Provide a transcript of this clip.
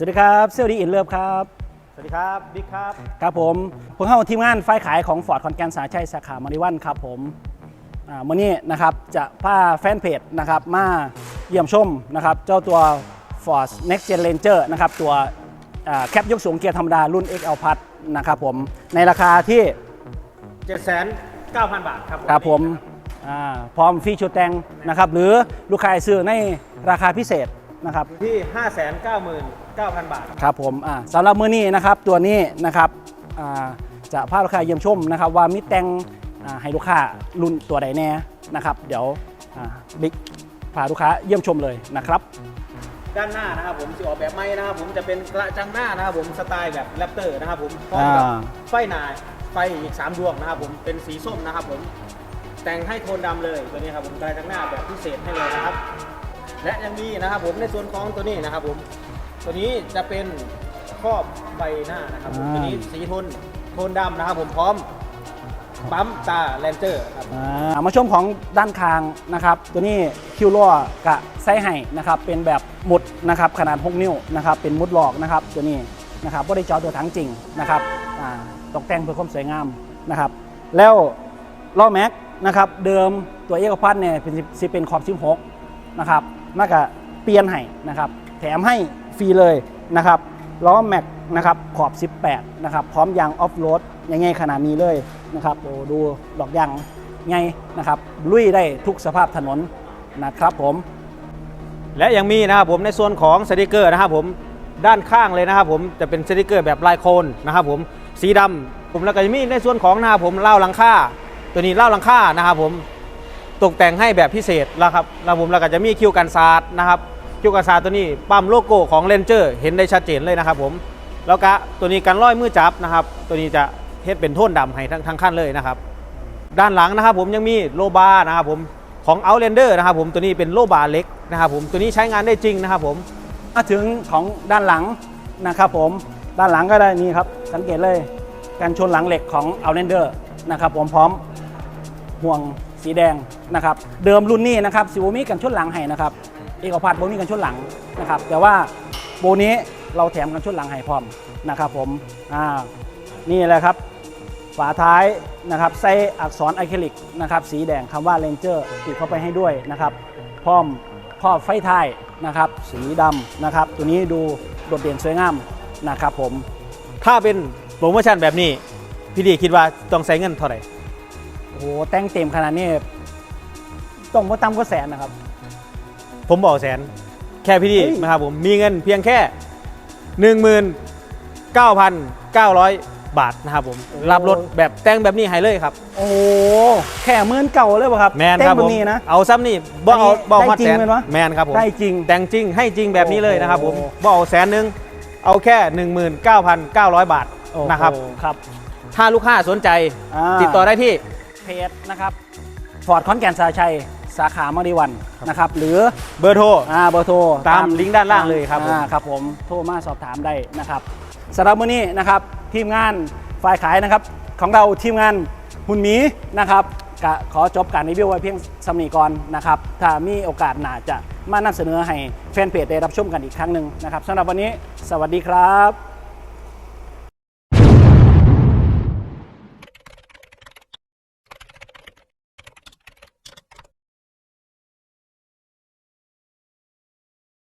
สวัสดีครับเซลดีอินเลิฟครับ สวัสดีครับบิ๊กครับ ครับผมพวกเข้าทีมงานฝ่ายขายของฟอร์ดคอนแกนสาชัยสาขามาริวันครับผมอ่ามื่อนี้นะครับจะพาแฟนเพจนะครับมาเยี่ยมชมนะครับเจ้าตัว Ford Next Gen Ranger นะครับตัวอ่าแคปยกสูงเกียร์ธรรมดารุ่น XL Plus นะครับผมในราคาที่ 7,900 บาทครับครับผมอ่าพร้อมฟรีชุดแต่งนะครับหรือลูกค้าซื้อในราคาพิเศษ นะครับที่ 599,000 บาท ครับผมอ่าสำหรับมื้อนี้นะครับตัวนี้นะครับอ่าจะพาลูกค้าเยี่ยมชมนะครับว่ามีแต่งอ่าให้ลูกค้ารุ่นตัวใดแน่นะครับ เดี๋ยวบิ๊กพาลูกค้าเยี่ยมชมเลยนะครับด้านหน้านะครับผมสิออกแบบไม้นะครับผมจะเป็นกระจังหน้านะครับผมสไตล์แบบแรปเตอร์นะครับผมพร้อมกับอ่าไฟหนาไฟอีก3ดวงนะครับผมเป็นสีส้มนะครับผมแต่งให้โทนดำเลยตัวนี้ครับผมกระจังหน้าแบบพิเศษให้เลยนะครับ และยังมีนะครับผมในส่วนของตัวนี้นะครับผม ตัวนี้จะเป็นครอบใบหน้านะครับผมอ่า ตัวนี้สีโทนโทนดำนะครับผมพร้อมปั๊มตาแลนเจอร์ครับ อ่ามาชมของด้านคางนะครับ ตัวนี้คิวล่อกะไส้ไห้นะครับ เป็นแบบหมุดนะครับขนาด 6 นิ้วนะครับ เป็นมุดหลอกนะครับ ตัวนี้นะครับไม่ได้เจอตัวถังจริงนะครับอ่าตกแต่งเพื่อความสวยงามนะครับ แล้วล้อแม็กนะครับ เดิมตัวเอกพัทเนี่ยเป็นสิเป็นขอบ 16 นะครับ มากะเปลี่ยนให้นะครับแถมให้ฟรีเลยนะครับล้อแม็กนะครับขอบ 18 นะครับ พร้อมยางออฟโรดยังไงขนาดนี้เลยนะครับโอ้ดูดอกยางไงนะครับลุยได้ทุกสภาพถนนนะครับผม และยังมีนะครับผมในส่วนของสติกเกอร์นะครับผมด้านข้างเลยนะครับผมจะเป็นสติกเกอร์แบบลายโคนนะครับผมสีดำผมแล้วก็จะมีในส่วนของนะครับผมเล่าหลังค่า ตัวนี้เล่าหลังค่านะครับผม ตกแต่งให้แบบพิเศษแล้วครับแล้วผมแล้วก็จะมีคิวกันศาสตร์นะครับคิวกันศาสตร์ตัวนี้ปั๊มโลโก้ของเลนเจอร์เห็นได้ชัดเจนเลยนะครับผมแล้วก็ตัวนี้กันร้อยมือจับนะครับ ตัวนี้จะเฮ็ดเป็นโทนดำให้ทั้งทั้งขั้นเลยนะครับ ด้านหลังนะครับผมยังมีโลบาร์นะครับผมของ Outlander นะครับผมตัวนี้เป็นโลบาร์เล็กนะครับผมตัวนี้ใช้งานได้จริงนะครับผมมาถึงของด้านหลังนะครับผมด้านหลังก็ได้นี่ครับ สังเกตเลยการชนหลังเหล็กของ Outlander นะครับผมพร้อมห่วง สีแดงนะครับเดิมรุ่นนี้นะครับสิบมีกันชนหลังให้นะครับเอกพัทโบมีกันชนหลังนะครับแต่ว่าโบนี้เราแถมกันชนหลังให้พร้อมนะครับผมอ่านี่แหละครับฝาท้ายนะครับใส่อักษรอะคริลิกนะครับสีแดงคำว่า Ranger ติดเข้าไปให้ด้วยนะครับพร้อมครอบไฟท้ายนะครับสีดำนะครับตัวนี้ดูโดดเด่นสวยงามนะครับผมถ้าเป็นโปรโมชั่นแบบนี้พี่ดีคิดว่าต้องใช้เงินเท่าไหร่ โอ้โหแต่งเต็มขนาดนี้ต้องมาต่ำก็แสนนะครับ ผมบอกแสน แค่พี่ดีเฮ้ย นะครับผมมีเงินเพียงแค่ 19,900 บาทนะครับผมรับรถแบบแต่งแบบนี้ให้เลยครับ โอ้โหแค่หมื่นเก่าเลยป่ะครับแมนแต่ครับงผแบมบนี้นะ เอาซ้ำนี่บ่เอาอันนี้บ่เอาได้มาจริแสงนไหมวะ แมนครับผมได้จริง แต่งจริงให้จริงแบบนี้เลยนะครับผมโอ้โห บ่เอาแสนหนึงเอาแค่ 19,900 บาทนะครับ โอ้โหครับถ้าลูกค้าสนใจอ่าติดต่อได้ที่ เพจนะครับฟอร์ดคอนแกนสาชัย สาขามาริวันนะครับหรือเบอร์โทรอ่าเบอร์โทรตามลิงก์ด้านล่างเลยครับผมอ่าครับผมโทรมาสอบถามได้นะครับสำหรับมื้อนี้นะครับทีมงานฝ่ายขายนะครับของเราทีมงานหุ่นหมีนะครับก็ขอจบการรีวิวไว้เพียงสำนีก่อนนะครับ ถ้ามีโอกาสหนาจะมานำเสนอให้แฟนเพจได้รับชมกันอีกครั้งหนึ่งนะครับสำหรับวันนี้ สวัสดีครับ